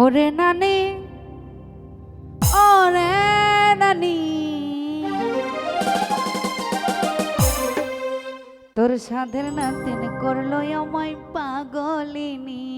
ওরে নানি ওরে নানি। তোর সাধের নাতিন করল আমায় পাগলিনী।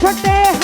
Cook there.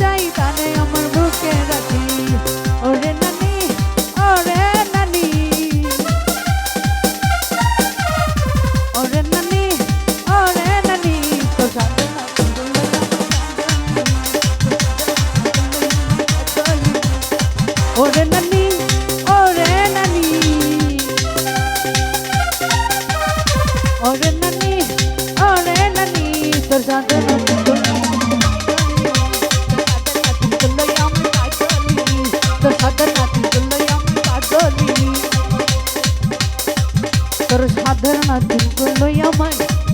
চাই তারে আমার বুকে রাখি। ওরে নানি ওরে নানি। ওরে নানি ওরে নানি, তো সাথে ওরে নানি তোর সাধারণ দিন করল আমায়